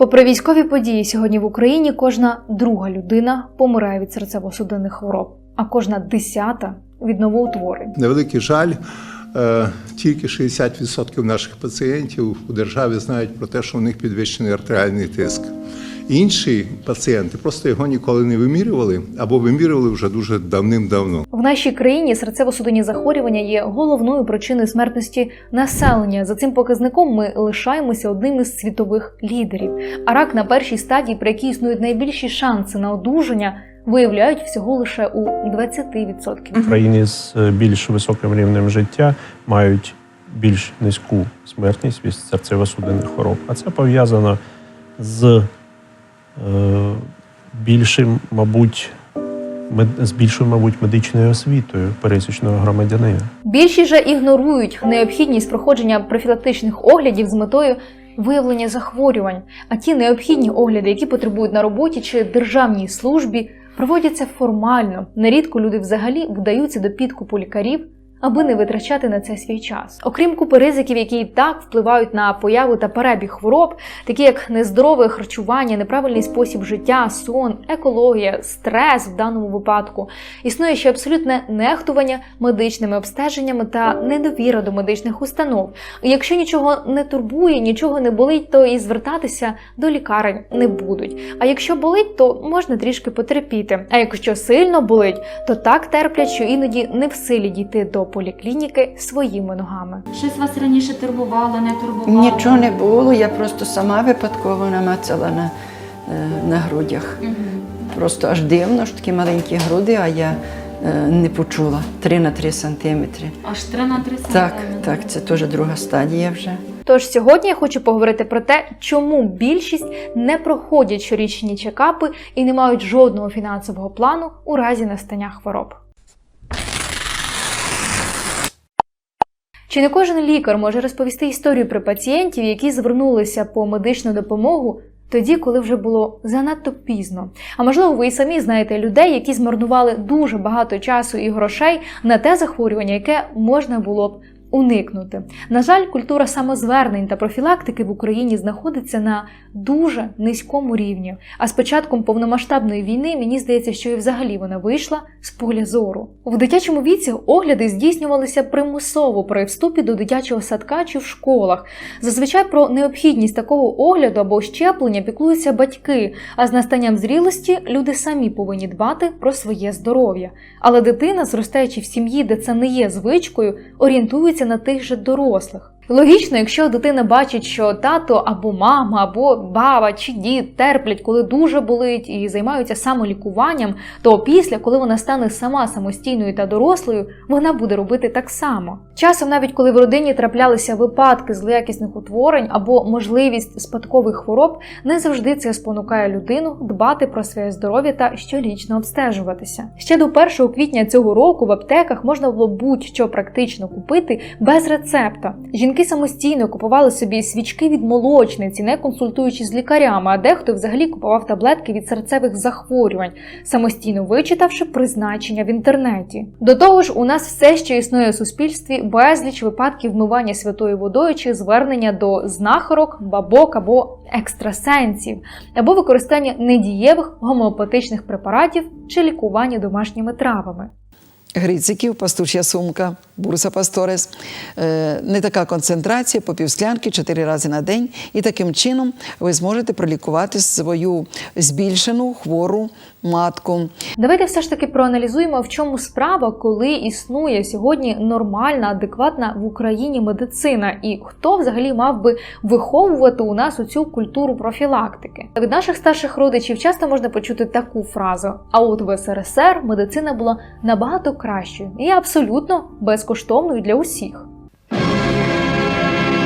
Попри військові події сьогодні в Україні, кожна друга людина помирає від серцево-судинних хвороб, а кожна десята від новоутворень. Невеликий жаль, е, тільки 60% наших пацієнтів у державі знають про те, що у них підвищений артеріальний тиск. Інші пацієнти просто його ніколи не вимірювали або вимірювали вже дуже давним-давно. В нашій країні серцево-судинні захворювання є головною причиною смертності населення. За цим показником ми лишаємося одним із світових лідерів. А рак на першій стадії, при якій існують найбільші шанси на одужання, виявляють всього лише у 20%. країни з е, більш високим рівнем життя мають більш низьку смертність від серцево-судинних хвороб. А це пов'язано з більшим, мабуть, з більшою, мабуть, медичною освітою пересічного громадянина. Більші же ігнорують необхідність проходження профілактичних оглядів з метою виявлення захворювань, а ті необхідні огляди, які потребують на роботі чи державній службі, проводяться формально. Нерідко люди взагалі вдаються до підкупу лікарів. Аби не витрачати на це свій час, окрім купи ризиків, які і так впливають на появу та перебіг хвороб, такі як нездорове харчування, неправильний спосіб життя, сон, екологія, стрес в даному випадку, існує ще абсолютне нехтування медичними обстеженнями та недовіра до медичних установ. Якщо нічого не турбує, нічого не болить, то і звертатися до лікарень не будуть. А якщо болить, то можна трішки потерпіти. А якщо сильно болить, то так терплять, що іноді не в силі дійти до поліклініки своїми ногами. Щось вас раніше турбувало, не турбувало? Нічого не було, я просто сама випадково намацала на, е, на грудях. Мгм. Просто аж дивно, що такі маленькі груди, а я е, не почула 3 на 3 сантиметри. Аж 3 на 3 Так, так, це теж друга стадія вже. Тож сьогодні я хочу поговорити про те, чому більшість не проходять щорічні чекапи і не мають жодного фінансового плану у разі настання хвороб. Чи не кожен лікар може розповісти історію про пацієнтів, які звернулися по медичну допомогу тоді, коли вже було занадто пізно? А можливо, ви і самі знаєте людей, які змарнували дуже багато часу і грошей на те захворювання, яке можна було б уникнути. На жаль, культура самозвернень та профілактики в Україні знаходиться на дуже низькому рівні. А з початком повномасштабної війни мені здається, що і взагалі вона вийшла з поля зору. В дитячому віці огляди здійснювалися примусово при вступі до дитячого садка чи в школах. Зазвичай про необхідність такого огляду або щеплення піклуються батьки, а з настанням зрілості люди самі повинні дбати про своє здоров'я. Але дитина, зростаючи в сім'ї, де це не є звичкою, орієнтується на тих же дорослих. Логічно, якщо дитина бачить, що тато або мама, або баба чи дід терплять, коли дуже болить і займаються самолікуванням, то після, коли вона стане сама самостійною та дорослою, вона буде робити так само. Часом, навіть коли в родині траплялися випадки злоякісних утворень або можливість спадкових хвороб, не завжди це спонукає людину дбати про своє здоров'я та щорічно обстежуватися. Ще до 1 квітня цього року в аптеках можна було будь-що практично купити без рецепта. Жінки самостійно купували собі свічки від молочниці, не консультуючись з лікарями, а дехто взагалі купував таблетки від серцевих захворювань, самостійно вичитавши призначення в інтернеті. До того ж, у нас все ще існує у суспільстві безліч випадків вмивання святою водою чи звернення до знахарок, бабок або екстрасенсів, або використання недієвих гомеопатичних препаратів чи лікування домашніми травами. Грициків, пастуча сумка, бурса пасторес. Е, Не така концентрація, по півсклянки, чотири рази на день. І таким чином ви зможете пролікувати свою збільшену хвору матку. Давайте все ж таки проаналізуємо, в чому справа, коли існує сьогодні нормальна, адекватна в Україні медицина, і хто взагалі мав би виховувати у нас оцю культуру профілактики. Від наших старших родичів часто можна почути таку фразу: а от в СРСР медицина була набагато кращою і абсолютно безкоштовною для усіх.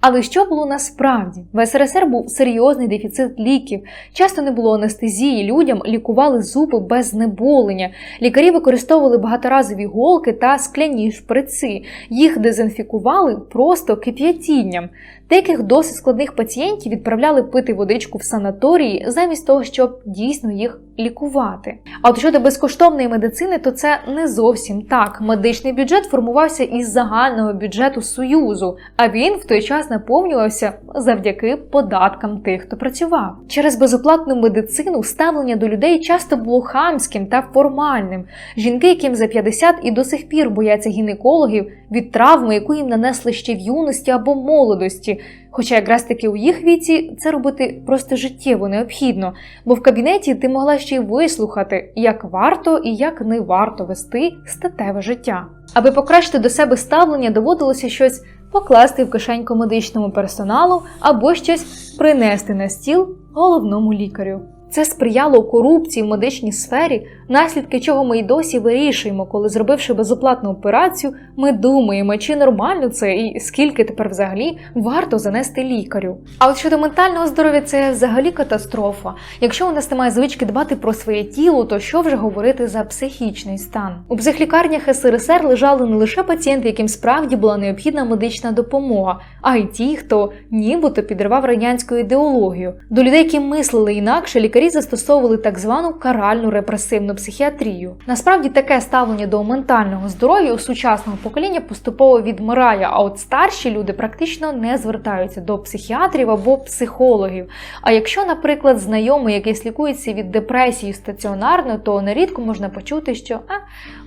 Але що було насправді? В СРСР був серйозний дефіцит ліків. Часто не було анестезії, людям лікували зуби без знеболення. Лікарі використовували багаторазові голки та скляні шприци. Їх дезінфікували просто кип'ятінням. Деяких досить складних пацієнтів відправляли пити водичку в санаторії замість того, щоб дійсно їх лікувати. А от щодо безкоштовної медицини, то це не зовсім так. Медичний бюджет формувався із загального бюджету Союзу, а він в той час наповнювався завдяки податкам тих, хто працював. Через безоплатну медицину ставлення до людей часто було хамським та формальним. Жінки, яким за 50 і до сих пір бояться гінекологів від травми, яку їм нанесли ще в юності або молодості. Хоча якраз таки у їх віці це робити просто життєво необхідно, бо в кабінеті ти могла ще й вислухати, як варто і як не варто вести статеве життя. Аби покращити до себе ставлення, доводилося щось покласти в кишеньку медичному персоналу або щось принести на стіл головному лікарю. Це сприяло корупції в медичній сфері, наслідки чого ми й досі вирішуємо, коли зробивши безоплатну операцію, ми думаємо, чи нормально це і скільки тепер взагалі варто занести лікарю. А от щодо ментального здоров'я, це взагалі катастрофа. Якщо у нас немає звички дбати про своє тіло, то що вже говорити за психічний стан? У психлікарнях СРСР лежали не лише пацієнти, яким справді була необхідна медична допомога, а й ті, хто нібито підривав радянську ідеологію. До людей, які мислили інакше, лікарі застосовували так звану каральну репресивну психіатрію. Насправді таке ставлення до ментального здоров'я у сучасного покоління поступово відмирає. А от старші люди практично не звертаються до психіатрів або психологів. А якщо, наприклад, знайомий, якийсь лікується від депресії стаціонарно, то нерідко можна почути, що а,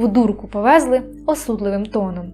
в дурку повезли осудливим тоном.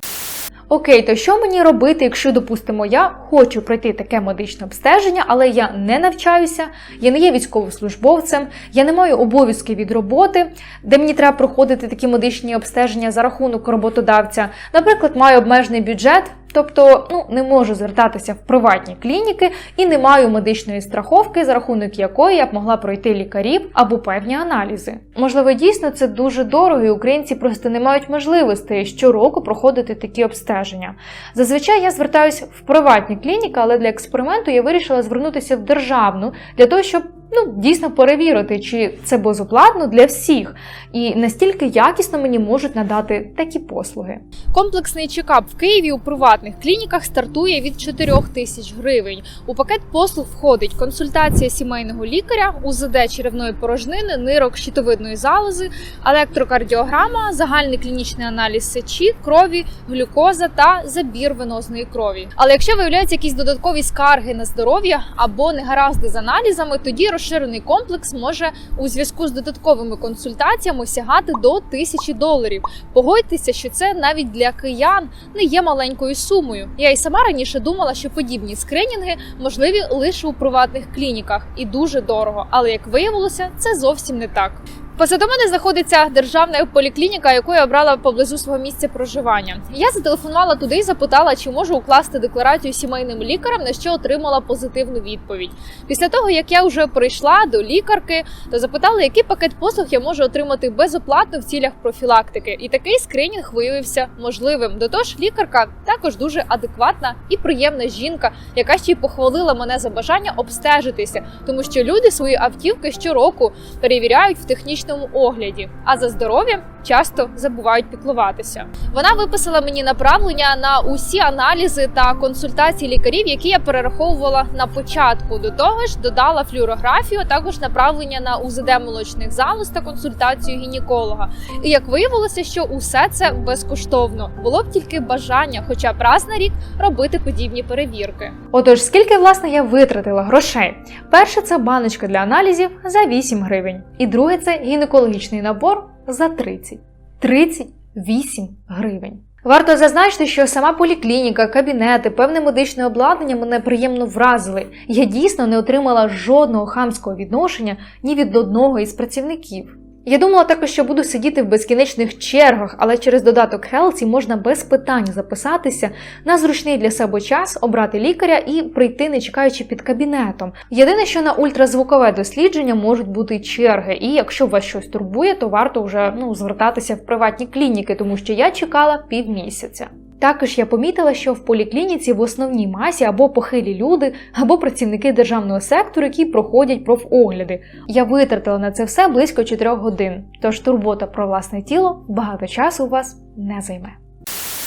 Окей, то що мені робити, якщо, допустимо, я хочу пройти таке медичне обстеження, але я не навчаюся, я не є військовослужбовцем, я не маю обов'язки від роботи, де мені треба проходити такі медичні обстеження за рахунок роботодавця. Наприклад, маю обмежений бюджет. Тобто ну, не можу звертатися в приватні клініки і не маю медичної страховки, за рахунок якої я б могла пройти лікарів або певні аналізи. Можливо, дійсно це дуже дорого, і українці просто не мають можливості щороку проходити такі обстеження. Зазвичай я звертаюся в приватні клініки, але для експерименту я вирішила звернутися в державну для того, щоб ну, дійсно перевірити, чи це безоплатно для всіх, і настільки якісно мені можуть надати такі послуги. Комплексний чекап в Києві у приватних клініках стартує від 4 тисяч гривень. У пакет послуг входить консультація сімейного лікаря, УЗД черевної порожнини, нирок щитовидної залози, електрокардіограма, загальний клінічний аналіз сечі, крові, глюкоза та забір венозної крові. Але якщо виявляються якісь додаткові скарги на здоров'я або негаразди з аналізами, тоді розширений комплекс може у зв'язку з додатковими консультаціями сягати до тисячі доларів. Погодьтеся, що це навіть для киян не є маленькою сумою. Я й сама раніше думала, що подібні скринінги можливі лише у приватних клініках і дуже дорого. Але як виявилося, це зовсім не так. Позаду мене знаходиться державна поліклініка, яку я обрала поблизу свого місця проживання. Я зателефонувала туди і запитала, чи можу укласти декларацію сімейним лікарем, на що отримала позитивну відповідь. Після того, як я вже прийшла до лікарки, то запитала, який пакет послуг я можу отримати безоплатно в цілях профілактики. І такий скринінг виявився можливим. До того ж, лікарка також дуже адекватна і приємна жінка, яка ще й похвалила мене за бажання обстежитися, тому що люди свої автівки щороку перевіряють в технічному огляді, а за здоров'ям часто забувають піклуватися. Вона виписала мені направлення на усі аналізи та консультації лікарів, які я перераховувала на початку. До того ж, додала флюорографію, а також направлення на УЗД молочних залоз та консультацію гінеколога. І як виявилося, що усе це безкоштовно було б тільки бажання, хоча б раз на рік робити подібні перевірки. Отож, скільки власне я витратила грошей? Перше це баночка для аналізів за 8 гривень, і друге це гінекологічний набор за 30. 38 гривень. Варто зазначити, що сама поліклініка, кабінети, певне медичне обладнання мене приємно вразили. Я дійсно не отримала жодного хамського відношення ні від одного із працівників. Я думала також, що буду сидіти в безкінечних чергах, але через додаток Healthy можна без питань записатися на зручний для себе час, обрати лікаря і прийти, не чекаючи під кабінетом. Єдине, що на ультразвукове дослідження можуть бути черги, і якщо вас щось турбує, то варто вже ну, звертатися в приватні клініки, тому що я чекала півмісяця. Також я помітила, що в поліклініці в основній масі або похилі люди, або працівники державного сектору, які проходять профогляди. Я витратила на це все близько 4 годин, тож турбота про власне тіло багато часу у вас не займе.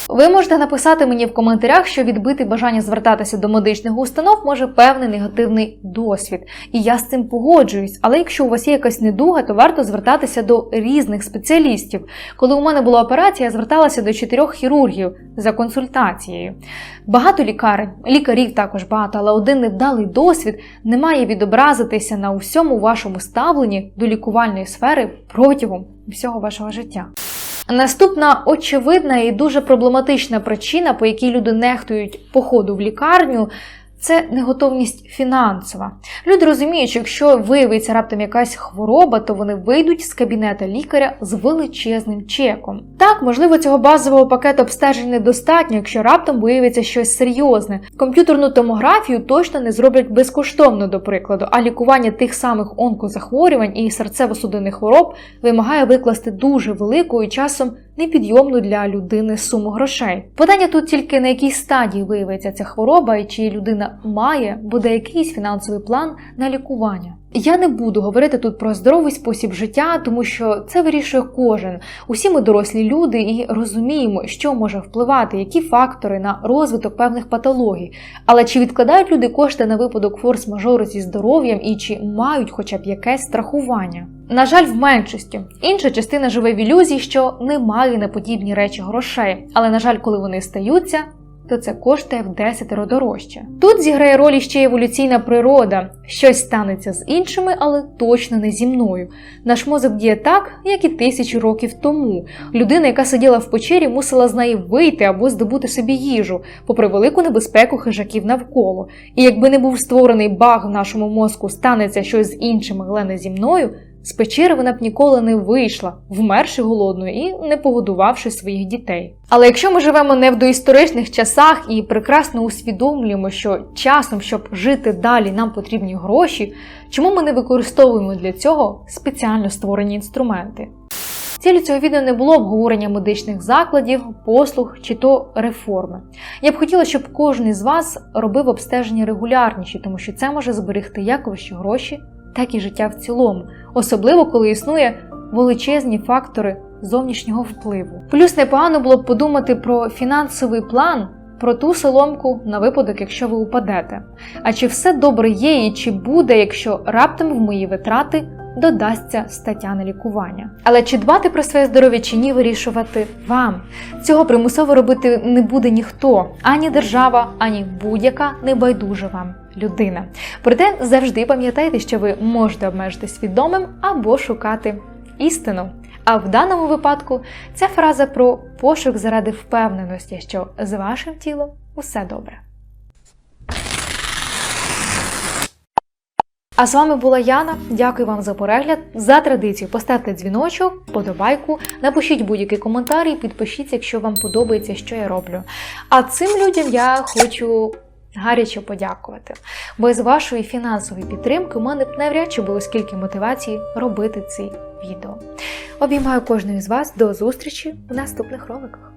Ви можете написати мені в коментарях, що відбити бажання звертатися до медичних установ може певний негативний досвід. І я з цим погоджуюсь. Але якщо у вас є якась недуга, то варто звертатися до різних спеціалістів. Коли у мене була операція, я зверталася до чотирьох хірургів за консультацією. Багато лікарень, лікарів також багато, але один невдалий досвід не має відобразитися на усьому вашому ставленні до лікувальної сфери протягом всього вашого життя. Наступна очевидна і дуже проблематична причина, по якій люди нехтують походу в лікарню. Це неготовність фінансова. Люди розуміють, що якщо виявиться раптом якась хвороба, то вони вийдуть з кабінета лікаря з величезним чеком. Так, можливо, цього базового пакету обстежень недостатньо, якщо раптом виявиться щось серйозне. Комп'ютерну томографію точно не зроблять безкоштовно, до прикладу, а лікування тих самих онкозахворювань і серцево-судинних хвороб вимагає викласти дуже велику і часом непідйомну для людини суму грошей. Питання тут тільки на якій стадії виявиться ця хвороба і чи людина має буде якийсь фінансовий план на лікування. Я не буду говорити тут про здоровий спосіб життя, тому що це вирішує кожен. Усі ми дорослі люди і розуміємо, що може впливати, які фактори на розвиток певних патологій. Але чи відкладають люди кошти на випадок форс-мажору зі здоров'ям і чи мають хоча б якесь страхування? На жаль, в меншості. Інша частина живе в ілюзії, що немає на подібні речі грошей. Але на жаль, коли вони стаються, то це коштує в десятеро дорожче. Тут зіграє роль ще еволюційна природа. Щось станеться з іншими, але точно не зі мною. Наш мозок діє так, як і тисячу років тому. Людина, яка сиділа в печері, мусила з неї вийти або здобути собі їжу, попри велику небезпеку хижаків навколо. І якби не був створений баг в нашому мозку, станеться щось з іншими, але не зі мною. З печери вона б ніколи не вийшла, вмерши голодною і не погодувавши своїх дітей. Але якщо ми живемо не в доісторичних часах і прекрасно усвідомлюємо, що часом, щоб жити далі, нам потрібні гроші, чому ми не використовуємо для цього спеціально створені інструменти? Цілю цього відео не було обговорення медичних закладів, послуг чи то реформи. Я б хотіла, щоб кожен із вас робив обстеження регулярніші, тому що це може зберегти як ваші гроші, так і життя в цілому, особливо коли існує величезні фактори зовнішнього впливу. Плюс непогано було б подумати про фінансовий план, про ту соломку на випадок, якщо ви упадете. А чи все добре є і чи буде, якщо раптом в мої витрати додасться стаття на лікування. Але чи дбати про своє здоров'я чи ні, вирішувати вам. Цього примусово робити не буде ніхто, ані держава, ані будь-яка небайдужа вам людина. Проте завжди пам'ятайте, що ви можете обмежити свідомим або шукати істину. А в даному випадку ця фраза про пошук заради впевненості, що з вашим тілом усе добре. А з вами була Яна. Дякую вам за перегляд. За традицією поставте дзвіночок, подобайку, напишіть будь-який коментар і підпишіться, якщо вам подобається, що я роблю. А цим людям я хочу гаряче подякувати. Без вашої фінансової підтримки у мене б навряд чи було скільки мотивації робити ці відео. Обіймаю кожного з вас до зустрічі в наступних роликах.